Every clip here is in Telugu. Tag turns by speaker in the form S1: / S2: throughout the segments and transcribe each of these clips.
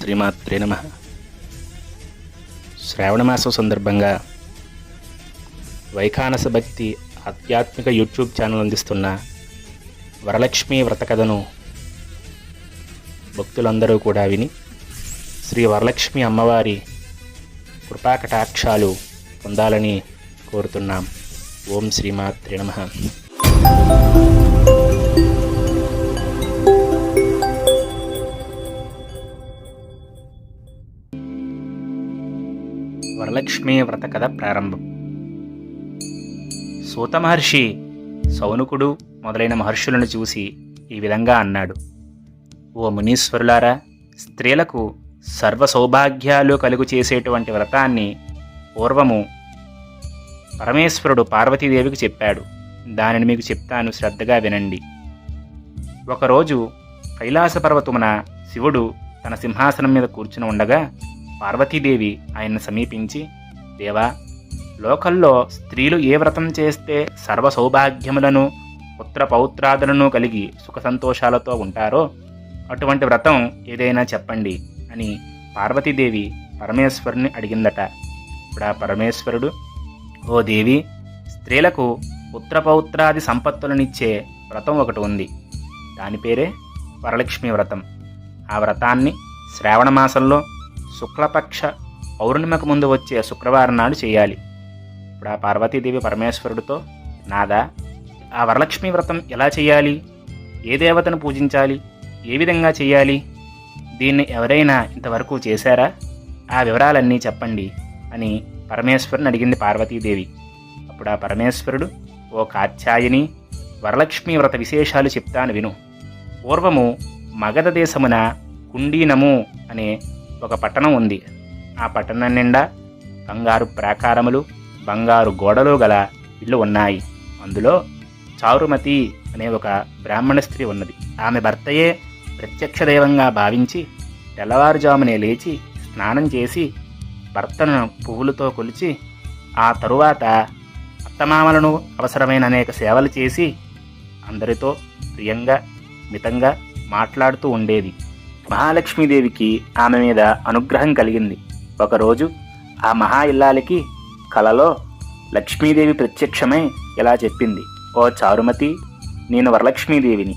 S1: శ్రీమాత్రే నమ. శ్రావణమాసం సందర్భంగా వైఖానస భక్తి ఆధ్యాత్మిక యూట్యూబ్ ఛానల్ అందిస్తున్న వరలక్ష్మి వ్రత కథను భక్తులందరూ కూడా విని శ్రీ వరలక్ష్మి అమ్మవారి కృపాకటాక్షాలు పొందాలని కోరుతున్నాం. ఓం శ్రీమాత్రే నమ. వరలక్ష్మి వ్రత కథ ప్రారంభం. సూత మహర్షి సౌనుకుడు మొదలైన మహర్షులను చూసి ఈ విధంగా అన్నాడు. ఓ మునీశ్వరులారా స్త్రీలకు సర్వ సౌభాగ్యాలు కలుగు చేసేటువంటి వ్రతాన్ని పూర్వము పరమేశ్వరుడు పార్వతీదేవికి చెప్పాడు. దానిని మీకు చెప్తాను శ్రద్ధగా వినండి. ఒకరోజు కైలాస పర్వతమున శివుడు తన సింహాసనం మీద కూర్చుని ఉండగా పార్వతీదేవి ఆయన్ని సమీపించి దేవా లోకల్లో స్త్రీలు ఏ వ్రతం చేస్తే సర్వ సౌభాగ్యములను పుత్ర పౌత్రాదులను కలిగి సుఖ సంతోషాలతో ఉంటారో అటువంటి వ్రతం ఏదైనా చెప్పండి అని పార్వతీదేవి పరమేశ్వరుని అడిగిందట. ఇప్పుడు ఆ పరమేశ్వరుడు ఓ దేవి స్త్రీలకు పుత్రపౌత్రాది సంపత్తులనిచ్చే వ్రతం ఒకటి ఉంది. దాని పేరే వరలక్ష్మి వ్రతం. ఆ వ్రతాన్ని శ్రావణ మాసంలో శుక్లపక్ష పౌర్ణిమకు ముందు వచ్చే శుక్రవారం నాడు చేయాలి. ఇప్పుడు ఆ పార్వతీదేవి పరమేశ్వరుడితో నాదా ఆ వరలక్ష్మి వ్రతం ఎలా చేయాలి? ఏ దేవతను పూజించాలి? ఏ విధంగా చేయాలి? దీన్ని ఎవరైనా ఇంతవరకు చేశారా? ఆ వివరాలన్నీ చెప్పండి అని పరమేశ్వరుని అడిగింది పార్వతీదేవి. అప్పుడు ఆ పరమేశ్వరుడు ఓ కాత్యాయని వరలక్ష్మి వ్రత విశేషాలు చెప్తాను విను. పూర్వము మగధ దేశమున కుండీనము అనే ఒక పట్టణం ఉంది. ఆ పట్టణం నిండా బంగారు ప్రాకారములు బంగారు గోడలు గల ఇల్లు ఉన్నాయి. అందులో చారుమతి అనే ఒక బ్రాహ్మణ స్త్రీ ఉన్నది. ఆమె భర్తయే ప్రత్యక్ష దైవంగా భావించి తెల్లవారుజామునే లేచి స్నానం చేసి భర్తను పువ్వులతో కొలిచి ఆ తరువాత అత్తమామలను అవసరమైన అనేక సేవలు చేసి అందరితో ప్రియంగా మితంగా మాట్లాడుతూ ఉండేది. మహాలక్ష్మీదేవికి ఆమె మీద అనుగ్రహం కలిగింది. ఒకరోజు ఆ మహా ఇల్లాలికి కలలో లక్ష్మీదేవి ప్రత్యక్షమై ఇలా చెప్పింది. ఓ చారుమతి నేను వరలక్ష్మీదేవిని.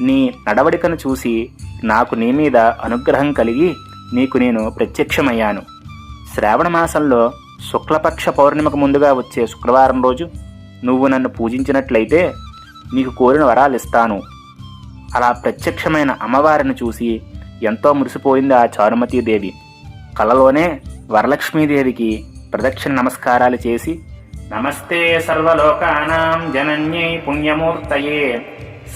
S1: నీ నడవడికను చూసి నాకు నీ మీద అనుగ్రహం కలిగి నీకు నేను ప్రత్యక్షమయ్యాను. శ్రావణ మాసంలో శుక్లపక్ష పౌర్ణిమకు ముందుగా వచ్చే శుక్రవారం రోజు నువ్వు నన్ను పూజించినట్లయితే నీకు కోరిన వరాలు ఇస్తాను అలా ప్రత్యక్షమైన అమ్మవారిని చూసి ఎంతో మురిసిపోయింది ఆ చారుమతీదేవి కలలోనే వరలక్ష్మీదేవికి ప్రదక్షిణ నమస్కారాలు చేసి నమస్తే సర్వలోకానాం జనన్యై పుణ్యమూర్తయే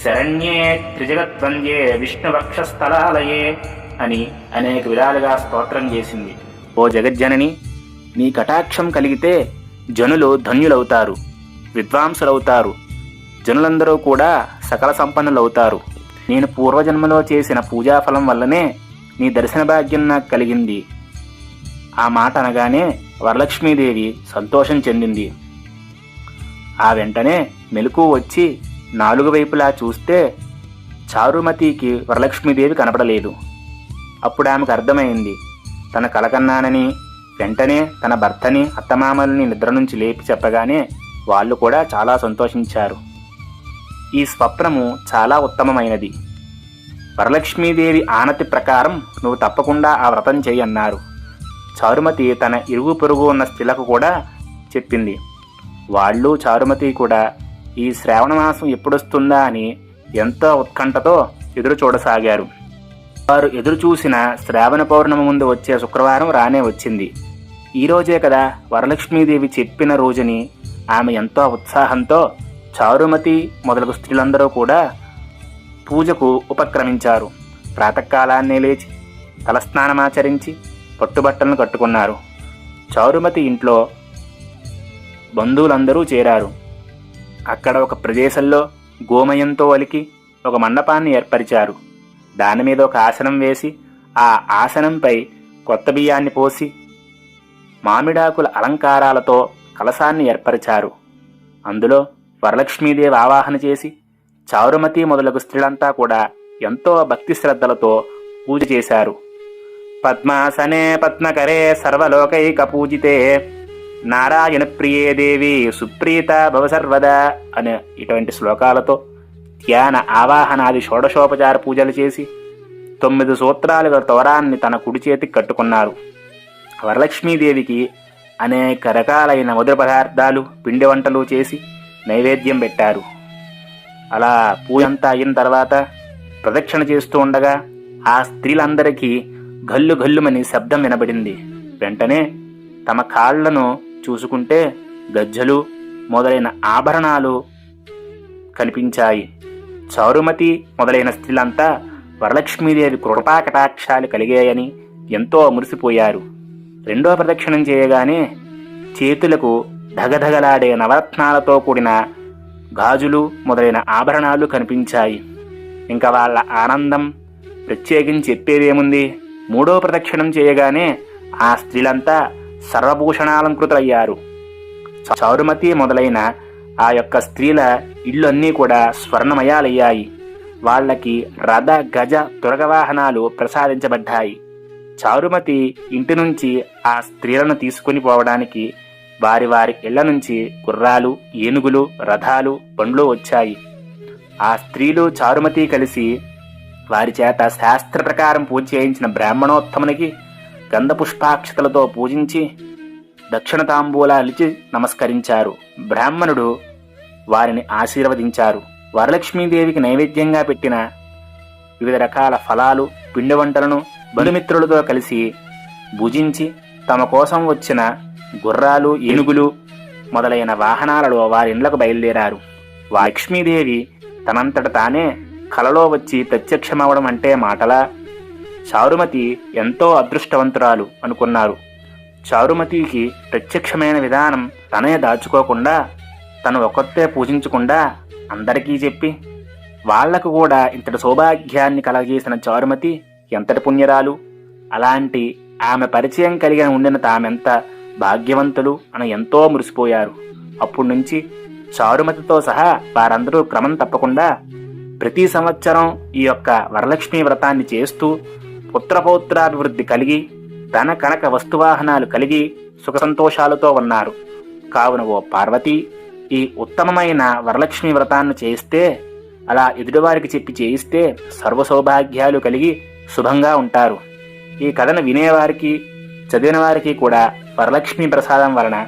S1: శరణ్యే త్రిజగద్వంద్యే విష్ణువక్షస్థలాలయే అని అనేక విధాలుగా స్తోత్రం చేసింది. ఓ జగజ్జనని నీ కటాక్షం కలిగితే జనులు ధన్యులవుతారు విద్వాంసులవుతారు జనులందరూ కూడా సకల సంపన్నులవుతారు. నేను పూర్వజన్మలో చేసిన పూజాఫలం వల్లనే నీ దర్శన భాగ్యం నాకు కలిగింది. ఆ మాట అనగానే వరలక్ష్మీదేవి సంతోషం చెందింది. ఆ వెంటనే మెలకు వచ్చి నాలుగు వైపులా చూస్తే చారుమతికి వరలక్ష్మీదేవి కనపడలేదు. అప్పుడు ఆమెకు అర్థమైంది తన కలకన్నానని వెంటనే తన భర్తని అత్తమామల్ని నిద్ర నుంచి లేపి చెప్పగానే వాళ్ళు కూడా చాలా సంతోషించారు. ఈ స్వప్నము చాలా ఉత్తమమైనది. వరలక్ష్మీదేవి ఆనతి ప్రకారం నువ్వు తప్పకుండా ఆ వ్రతం చేయన్నారు చారుమతి తన ఇరుగు పొరుగు ఉన్న స్త్రీలకు కూడా చెప్పింది. వాళ్ళు చారుమతి కూడా ఈ శ్రావణమాసం ఎప్పుడొస్తుందా అని ఎంతో ఉత్కంఠతో ఎదురు చూడసాగారు. వారు ఎదురు చూసిన శ్రావణ పౌర్ణమి ముందు వచ్చే శుక్రవారం రానే వచ్చింది. ఈరోజే కదా వరలక్ష్మీదేవి చెప్పిన రోజుని ఆమె ఎంతో ఉత్సాహంతో చారుమతి మొదలగు స్త్రీలందరూ కూడా పూజకు ఉపక్రమించారు. ప్రాతకాలాన్నే లేచి తలస్నానమాచరించి పట్టుబట్టలను కట్టుకున్నారు. చారుమతి ఇంట్లో బంధువులందరూ చేరారు. అక్కడ ఒక ప్రదేశంలో గోమయంతో అలికి ఒక మండపాన్ని ఏర్పరిచారు. దాని మీద ఒక ఆసనం వేసి ఆ ఆసనంపై కొత్త బియ్యాన్ని పోసి మామిడాకుల అలంకారాలతో కలశాన్ని ఏర్పరిచారు. అందులో వరలక్ష్మీదేవి ఆవాహన చేసి చారుమతి మొదలగు స్త్రీలంతా కూడా ఎంతో భక్తి శ్రద్ధలతో పూజ చేశారు. పద్మాసనే పద్మకరే సర్వలోకైక పూజితే నారాయణ ప్రియే దేవి సుప్రీత భవసర్వదా అనే ఇటువంటి శ్లోకాలతో ధ్యాన ఆవాహనాది షోడశోపచార పూజలు చేసి తొమ్మిది సూత్రాలుగా తోరాన్ని తన కుడి చేతికి కట్టుకున్నారు. వరలక్ష్మీదేవికి అనేక రకాలైన మధుర పదార్థాలు పిండి వంటలు చేసి నైవేద్యం పెట్టారు. అలా పూజంతా అయిన తర్వాత ప్రదక్షిణ చేస్తూ ఉండగా ఆ స్త్రీలందరికీ గల్లు గల్లుమని శబ్దం వినబడింది. వెంటనే తమ కాళ్ళను చూసుకుంటే గజ్జలు మొదలైన ఆభరణాలు కనిపించాయి. చౌరుమతి మొదలైన స్త్రీలంతా వరలక్ష్మీదేవి కృపా కటాక్షాలు కలిగాయని ఎంతో మురిసిపోయారు. రెండో ప్రదక్షిణం చేయగానే చేతులకు ధగధగలాడే నవరత్నాలతో కూడిన గాజులు మొదలైన ఆభరణాలు కనిపించాయి. ఇంకా వాళ్ళ ఆనందం ప్రత్యేకించి చెప్పేదేముంది? మూడో ప్రదక్షిణం చేయగానే ఆ స్త్రీలంతా సర్వభూషణాలంకృతులయ్యారు. చౌరుమతి మొదలైన ఆ యొక్క స్త్రీల ఇళ్ళన్నీ కూడా స్వర్ణమయాలయ్యాయి. వాళ్ళకి రథ గజ తురగవాహనాలు ప్రసాదించబడ్డాయి. చారుమతి ఇంటి నుంచి ఆ స్త్రీలను తీసుకుని పోవడానికి వారి వారి ఇళ్ళ నుంచి గుర్రాలు ఏనుగులు రథాలు బండ్లు వచ్చాయి. ఆ స్త్రీలు చారుమతి కలిసి వారి చేత శాస్త్ర ప్రకారం పూజ చేయించిన బ్రాహ్మణోత్తమునికి గంధపుష్పాక్షతలతో పూజించి దక్షిణ తాంబూలాలిచి నమస్కరించారు. బ్రాహ్మణుడు వారిని ఆశీర్వదించారు. వరలక్ష్మీదేవికి నైవేద్యంగా పెట్టిన వివిధ రకాల ఫలాలు పిండి వంటలను బలుమిత్రులతో కలిసి భుజించి తమ కోసం వచ్చిన గుర్రాలు ఏనుగులు మొదలైన వాహనాలలో వారి ఇండ్లకు బయలుదేరారు. లక్ష్మీదేవి తనంతట తానే కలలో వచ్చి ప్రత్యక్షమవడం అంటే మాటలా? చారుమతి ఎంతో అదృష్టవంతురాలు అనుకున్నారు. చారుమతికి ప్రత్యక్షమైన విధానం తనే దాచుకోకుండా తను ఒక్కతే పూజించకుండా అందరికీ చెప్పి వాళ్ళకు కూడా ఇంతటి సౌభాగ్యాన్ని కలగజేసిన చారుమతి ఎంతటి పుణ్యరాలు? అలాంటి ఆమె పరిచయం కలిగిన ఉండిన తామెంత భాగ్యవంతులు అని ఎంతో మురిసిపోయారు. అప్పటి నుంచి చారుమతితో సహా వారందరూ క్రమం తప్పకుండా ప్రతి సంవత్సరం ఈ యొక్క వరలక్ష్మి వ్రతాన్ని చేస్తూ పుత్రపౌత్రాభివృద్ధి కలిగి ధన కనక వస్తువాహనాలు కలిగి సుఖ సంతోషాలతో ఉన్నారు. కావున ఓ పార్వతి ఈ ఉత్తమమైన వరలక్ష్మి వ్రతాన్ని చేయిస్తే అలా ఎదుటివారికి చెప్పి చేయిస్తే సర్వ సౌభాగ్యాలు కలిగి శుభంగా ఉంటారు. ఈ కథను వినేవారికి చదివిన వారికి కూడా వరలక్ష్మి ప్రసాదం వలన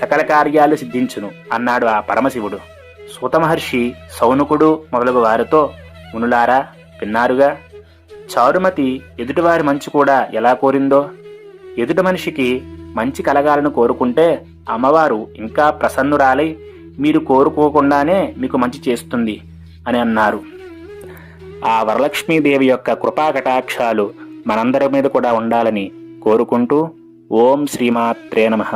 S1: సకల కార్యాలు సిద్ధించును అన్నాడు ఆ పరమశివుడు. సూతమహర్షి సౌనుకుడు మొదలగు వారితో మునులారా విన్నారుగా? చారుమతి ఎదుటివారి మంచి కూడా ఎలా కోరిందో? ఎదుటి మనిషికి మంచి కలగాలను కోరుకుంటే అమ్మవారు ఇంకా ప్రసన్నురాలై మీరు కోరుకోకుండానే మీకు మంచి చేస్తుంది అని అన్నారు. ఆ వరలక్ష్మీదేవి యొక్క కృపా కటాక్షాలు మనందరి మీద కూడా ఉండాలని కోరుకుంటూ ఓం శ్రీమాత్రే నమః.